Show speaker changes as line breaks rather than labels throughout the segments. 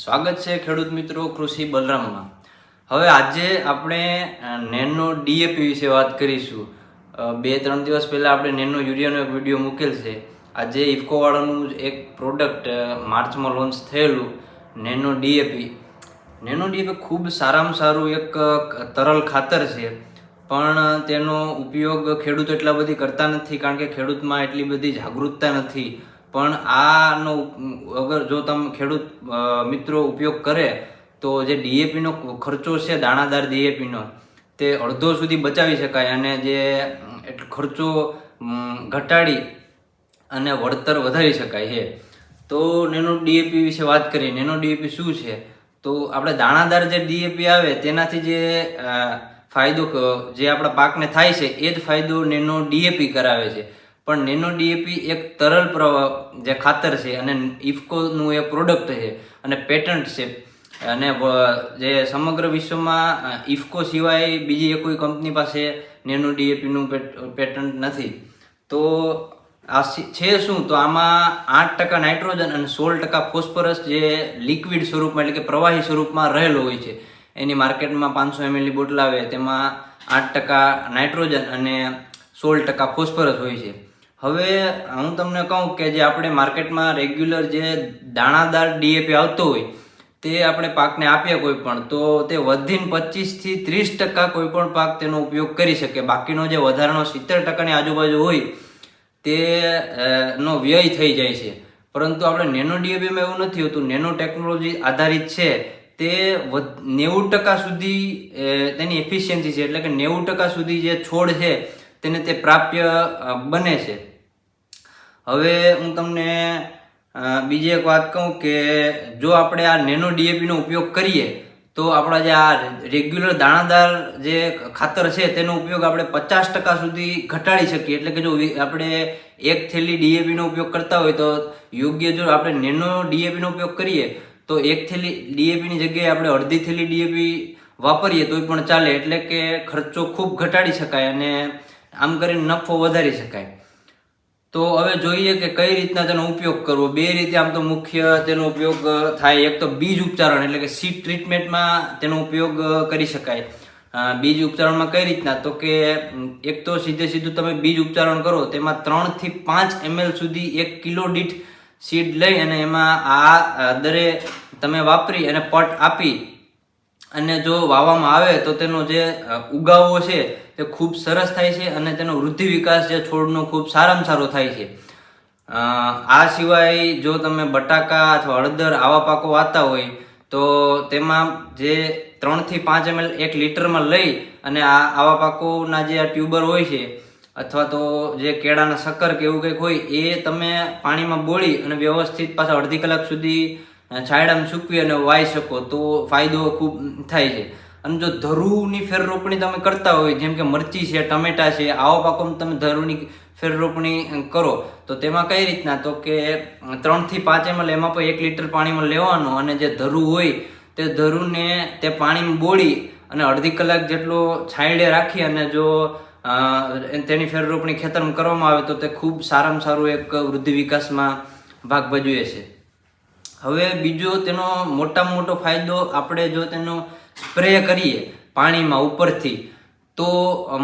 સ્વાગત છે ખેડૂત મિત્રો કૃષિ બલરામમાં. હવે આજે આપણે નેનો ડીએપી વિશે વાત કરીશું. બે ત્રણ દિવસ પહેલાં આપણે નેનો યુરિયાનો એક વીડિયો મૂકેલ છે. આજે ઇફકોવાળાનું એક પ્રોડક્ટ માર્ચમાં લોન્ચ થયેલું નેનો ડીએપી. નેનો ડીએપી ખૂબ સારામાં સારું એક તરલ ખાતર છે. પણ તેનો ઉપયોગ ખેડૂતો એટલા બધી કરતા નથી, કારણ કે ખેડૂતમાં એટલી બધી જાગૃતતા નથી. પણ આનો અગર જો તમે ખેડૂત મિત્રો ઉપયોગ કરે, તો જે ડીએપીનો ખર્ચો છે, દાણાદાર ડીએપીનો, તે અડધો સુધી બચાવી શકાય અને જે ખર્ચો ઘટાડી અને વળતર વધારી શકાય છે. તો નેનો ડીએપી વિશે વાત કરીએ. નેનો ડીએપી શું છે? તો આપણે દાણાદાર જે ડીએપી આવે, તેનાથી જે ફાયદો જે આપણા પાકને થાય છે, એ જ ફાયદો નેનો ડીએપી કરાવે છે. પણ નેનો ડીએપી એક તરલ પ્રવાહ જે ખાતર છે અને ઇફકોનું એ પ્રોડક્ટ છે અને પેટન્ટ છે. અને જે સમગ્ર વિશ્વમાં ઇફકો સિવાય બીજી એ કોઈ કંપની પાસે નેનો ડીએપીનું પેટન્ટ નથી. તો આ છે શું? તો આમાં આઠ ટકા નાઇટ્રોજન અને સોળ ટકા ફોસ્ફરસ જે લિક્વિડ સ્વરૂપમાં એટલે કે પ્રવાહી સ્વરૂપમાં રહેલો હોય છે. એની માર્કેટમાં પાંચસો એમએલની બોટલ આવે, તેમાં આઠ ટકા નાઇટ્રોજન અને સોળ ટકા ફોસ્ફરસ હોય છે. હવે હું તમને કહું કે જે આપણે માર્કેટમાં રેગ્યુલર જે દાણાદાર ડીએપી આવતો હોય, તે આપણે પાકને આપીએ કોઈ પણ, તો તે વધીને પચીસથી ત્રીસ ટકા કોઈ પણ પાક તેનો ઉપયોગ કરી શકે. બાકીનો જે વધારાનો સિત્તેર ટકાની આજુબાજુ હોય, તે નો વ્યય થઈ જાય છે. પરંતુ આપણે નેનો ડીએપીમાં એવું નથી હોતું. નેનો ટેકનોલોજી આધારિત છે. તે નેવું ટકા સુધી તેની એફિશિયન્સી છે. એટલે કે નેવું ટકા સુધી જે છોડ છે તેને તે પ્રાપ્ય બને છે. હવે હું તમને બીજી એક વાત કહું કે જો આપણે આ નેનો ડીએપીનો ઉપયોગ કરીએ, તો આપણા જે આ રેગ્યુલર દાણાદાર જે ખાતર છે તેનો ઉપયોગ આપણે પચાસ ટકા સુધી ઘટાડી શકીએ. એટલે કે જો આપણે એક થેલી ડીએપીનો ઉપયોગ કરતા હોય, તો યોગ્ય જો આપણે નેનો ડીએપીનો ઉપયોગ કરીએ, તો એક થેલી ડીએપીની જગ્યાએ આપણે અડધી થેલી ડીએપી વાપરીએ, તોય પણ ચાલે. એટલે કે ખર્ચો ખૂબ ઘટાડી શકાય અને આમ કરીને નફો વધારી શકાય. તો હવે જોઈએ કે કઈ રીતના તેનો ઉપયોગ કરવો. બે રીતે આમ તો મુખ્ય તેનો ઉપયોગ થાય. એક તો બીજ ઉપચારણ, એટલે કે સીટ ટ્રીટમેન્ટમાં તેનો ઉપયોગ કરી શકાય. બીજ ઉપચારણમાં કઈ રીતના? તો કે એક તો સીધે સીધું તમે બીજ ઉપચારણ કરો, તેમાં ત્રણથી પાંચ એમએલ સુધી એક કિલો દીઠ સીડ લઈ અને એમાં આ દરે તમે વાપરી અને પટ આપી અને જો વાવવામાં આવે તો તેનો જે ઉગાવો છે તે ખૂબ સરસ થાય છે અને તેનો વૃદ્ધિ વિકાસ જે છોડનો ખૂબ સારામાં સારો થાય છે. આ સિવાય જો તમે બટાકા અથવા હળદર, આવા પાકો વાતા હોય, તો તેમાં જે ત્રણથી પાંચ એમએલ એક લીટરમાં લઈ અને આ આવા પાકોના જે આ ટ્યુબર હોય છે, અથવા તો જે કેળાના શક્કર કે એવું કંઈક હોય, એ તમે પાણીમાં બોળી અને વ્યવસ્થિત પાછા અડધી કલાક સુધી છાંયડામાં સૂકવી અને વાઈ શકો તો ફાયદો ખૂબ થાય છે. અને જો ધરુની ફેર રોપણી તમે કરતા હોય, જેમ કે મરચી છે, ટમેટા છે, આવા પાકોમાં તમે ધરુની ફેર રોપણી કરો, તો તેમાં કઈ રીતના? તો કે ત્રણથી પાંચ ml એમાં પણ એક લીટર પાણીમાં લેવાનું અને જે ધરુ હોય, તે ધરુને તે પાણીમાં બોળી અને અડધી કલાક જેટલો છાંયડે રાખી અને જો તેની ફેર રોપણી ખેતરમાં કરવામાં આવે તો તે ખૂબ સારામાં સારું એક વૃદ્ધિ વિકાસમાં ભાગ ભજવે છે. હવે બીજો તેનો મોટામાં મોટો ફાયદો આપણે જો તેનો સ્પ્રે કરીએ પાણીમાં ઉપરથી, તો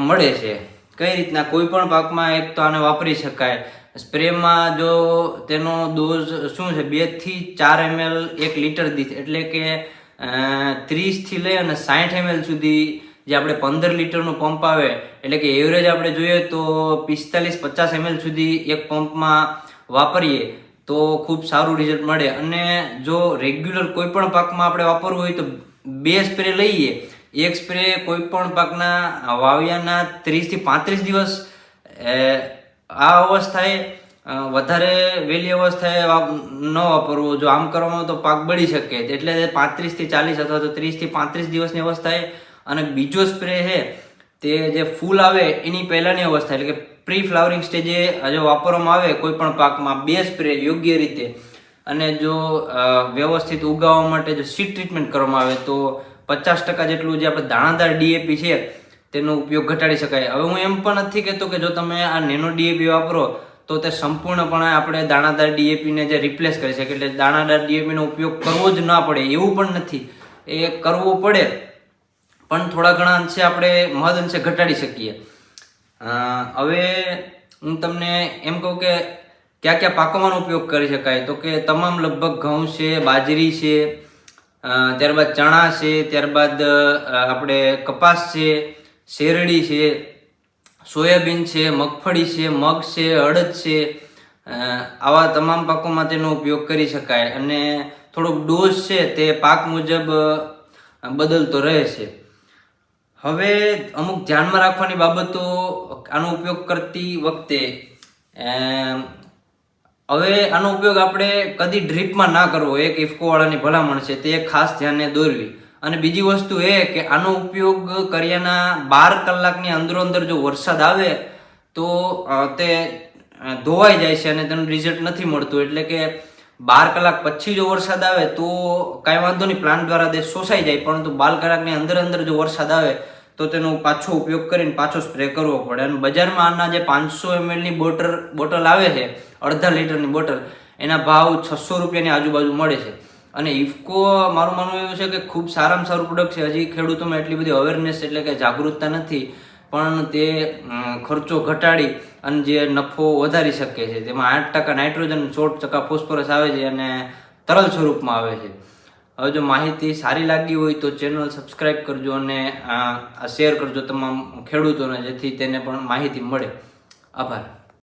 મળે છે. કઈ રીતના? કોઈ પણ પાકમાં એક તો આને વાપરી શકાય. સ્પ્રેમાં જો તેનો ડોઝ શું છે? બેથી ચાર એમએલ એક લીટર દીઠ એટલે કે ત્રીસથી લઈ અને સાઠ એમએલ સુધી જે આપણે પંદર લીટરનો પંપ આવે, એટલે કે એવરેજ આપણે જોઈએ તો પિસ્તાલીસ પચાસ એમએલ સુધી એક પંપમાં વાપરીએ, તો ખૂબ સારું રિઝલ્ટ મળે. અને જો રેગ્યુલર કોઈ પણ પાકમાં આપણે વાપરવું હોય તો બે સ્પ્રે લઈએ. એક સ્પ્રે કોઈ પણ પાકના વાવ્યાના ત્રીસથી પાંત્રીસ દિવસ આ અવસ્થાએ વધારે વહેલી અવસ્થાએ ન વાપરવું. જો આમ કરવામાં તો પાક બળી શકે. એટલે પાંત્રીસથી ચાલીસ અથવા તો ત્રીસથી પાંત્રીસ દિવસની અવસ્થાએ. અને બીજો સ્પ્રે છે, તે જે ફૂલ આવે, એની પહેલાની અવસ્થા. એટલે કે પ્રી ફ્લાવરિંગ સ્ટેજે જો વાપરવામાં આવે કોઈ પણ પાકમાં બે સ્પ્રે યોગ્ય રીતે. અને જો વ્યવસ્થિત ઉગાવવા માટે જો સીડ ટ્રીટમેન્ટ કરવામાં આવે તો પચાસ ટકા જેટલું જે આપણે દાણાદાર ડીએપી છે, તેનો ઉપયોગ ઘટાડી શકાય. હવે હું એમ પણ નથી કહેતો કે જો તમે આ નેનો ડીએપી વાપરો, તો તો સંપૂર્ણપણે આપણે દાણાદાર ડીએપીને જે રિપ્લેસ કરી શકે. એટલે દાણાદાર ડીએપીનો ઉપયોગ કરવો જ ના પડે, એવું પણ નથી. એ કરવો પડે, પણ થોડા ઘણા અંશે આપણે મહદ અંશે ઘટાડી શકીએ. હવે હું તમને એમ કહું કે કયા કયા પાકોમાં ઉપયોગ કરી શકાય? તો કે તમામ લગભગ ઘઉં છે, બાજરી છે ત્યારબાદ ચણા છે, ત્યારબાદ આપણે કપાસ છે, શેરડી છે, સોયાબીન છે, મગફળી છે, મગ છે, અડદ છે આવા તમામ પાકોમાં તેનો ઉપયોગ કરી શકાય અને થોડોક ડોઝ છે તે પાક મુજબ બદલતો રહે છે. હવે અમુક ધ્યાનમાં રાખવાની બાબતો આનો ઉપયોગ કરતી વખતે હવે આનો ઉપયોગ આપણે કદી ડ્રીપમાં ના કરવો. એક ઇફકોવાળાની ભલામણ છે તે ખાસ ધ્યાને દોરવી. અને બીજી વસ્તુ એ કે આનો ઉપયોગ કર્યાના બાર કલાકની અંદરો અંદર જો વરસાદ આવે તો તે ધોવાઈ જાય છે અને તેનું રિઝલ્ટ નથી મળતું. એટલે કે બાર કલાક પછી જો વરસાદ આવે તો કાંઈ વાંધો નહીં. પ્લાન્ટ દ્વારા તે શોષાઈ જાય. પરંતુ બાર કલાકની અંદર અંદર જો વરસાદ આવે તો તેનો પાછો ઉપયોગ કરીને પાછો સ્પ્રે કરવો પડે. અને બજારમાં આના જે પાંચસો એમએલની બોટલ બોટલ આવે છે, અડધા લીટરની બોટલ, એના ભાવ છસો રૂપિયાની આજુબાજુ મળે છે. અને ઇફકો, મારું માનવું એવું છે કે ખૂબ સારામાં સારું પ્રોડક્ટ છે. હજી ખેડૂતોમાં એટલી બધી અવેરનેસ એટલે કે જાગૃતતા નથી, પણ તે ખર્ચો ઘટાડી અને જે નફો વધારી શકે છે. તેમાં આઠ ટકા નાઇટ્રોજન સોળ ટકા ફોસ્ફરસ આવે છે અને તરલ સ્વરૂપમાં આવે છે. હવે જો માહિતી સારી લાગી હોય તો ચેનલ સબસ્ક્રાઈબ કરજો અને આ શેર કરજો તમામ ખેડૂતોને જેથી તેને પણ માહિતી મળે. આભાર.